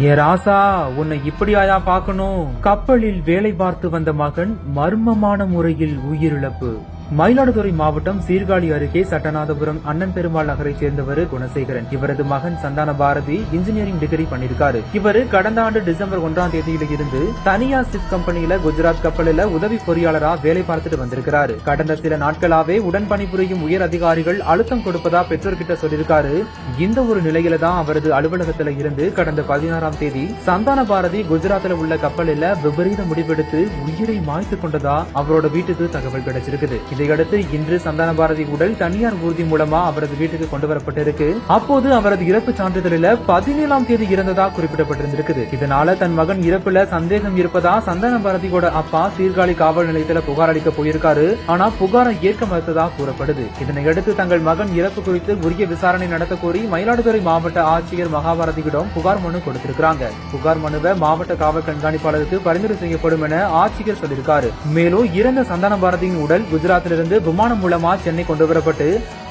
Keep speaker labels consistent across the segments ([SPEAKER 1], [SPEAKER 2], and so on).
[SPEAKER 1] ஏ ராசா உன்னை இப்படியாயா பார்க்கணும்? கப்பலில் வேலை பார்த்து வந்த மகன் மர்மமான முறையில் உயிரிழப்பு. மயிலாடுதுறை மாவட்டம் சீர்காழி அருகே சட்டநாதபுரம் அண்ணன் பெருமாள் நகரைச் சேர்ந்தவர் குணசேகரன். இவரது மகன் சந்தான பாரதி இன்ஜினியரிங் டிகிரி பண்ணிருக்காரு இவரு கடந்த ஆண்டு டிசம்பர் ஒன்றாம் தேதியில இருந்து தனியார் சிப் கம்பெனியில குஜராத் கப்பலில் உதவி பொறியாளரா வேலை பார்த்துட்டு வந்திருக்கிறாரு. கடந்த சில நாட்களாவே உடன் பணிபுரியும் உயர் அதிகாரிகள் அழுத்தம் கொடுப்பதா பெற்றோர்கிட்ட சொல்லியிருக்காரு. இந்த ஒரு நிலையில தான் அவரது அலுவலகத்துல இருந்து கடந்த பதினாறாம் தேதி சந்தான பாரதி குஜராத்ல உள்ள கப்பலில் விபரீத முடிவெடுத்து உயிரை மாய்த்து கொண்டதா அவரோட வீட்டுக்கு தகவல் கிடைச்சிருக்குது. இதையடுத்து இன்று சந்தான பாரதி உடல் தனியார் ஊர்தி மூலமா அவரது வீட்டுக்கு கொண்டு வரப்பட்டிருக்கு அப்போது அவரது இறப்பு சான்றிதழில பதினேழாம் தேதி இறந்ததா குறிப்பிடப்பட்டிருந்திருக்குது. இதனால தன் மகன் இறப்புல சந்தேகம் இருப்பதா சந்தான பாரதியோட அப்பா சீர்காழி காவல் நிலையத்துல புகார் அளிக்க போயிருக்காரு. ஆனா புகாரை ஏற்க மறுத்ததா கூறப்படுது. இதனையடுத்து தங்கள் மகன் இறப்பு குறித்து உரிய விசாரணை நடத்த கோரி மயிலாடுதுறை மாவட்ட ஆட்சியர் மகாபாரதியிடம் புகார் மனு கொடுத்திருக்கிறாங்க. புகார் மனுவை மாவட்ட காவல் கண்காணிப்பாளருக்கு பரிந்துரை செய்யப்படும் என ஆட்சியர் சொல்லியிருக்காரு. மேலும் இறந்த சந்தான பாரதியின் உடல் குஜராத் குஜராத்திலிருந்து விமானம் மூலமா சென்னை கொண்டு வரப்பட்டு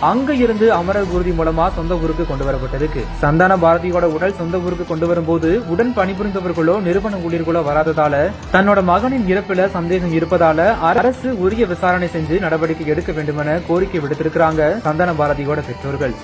[SPEAKER 1] அங்க இருந்து அமரர் ஊர்தி மூலமா சொந்த ஊருக்கு கொண்டு வரப்பட்டிருக்கு சந்தான பாரதியோட உடல் சொந்த ஊருக்கு கொண்டு வரும்போது உடன் பணிபுரிந்தவர்களோ நிறுவன ஊழியர்களோ வராததால தன்னோட மகனின் இறப்புல சந்தேகம் இருப்பதால அரசு உரிய விசாரணை செஞ்சு நடவடிக்கை எடுக்க வேண்டுமென கோரிக்கை விடுத்திருக்கிறாங்க சந்தான பாரதியோட பெற்றோர்கள்.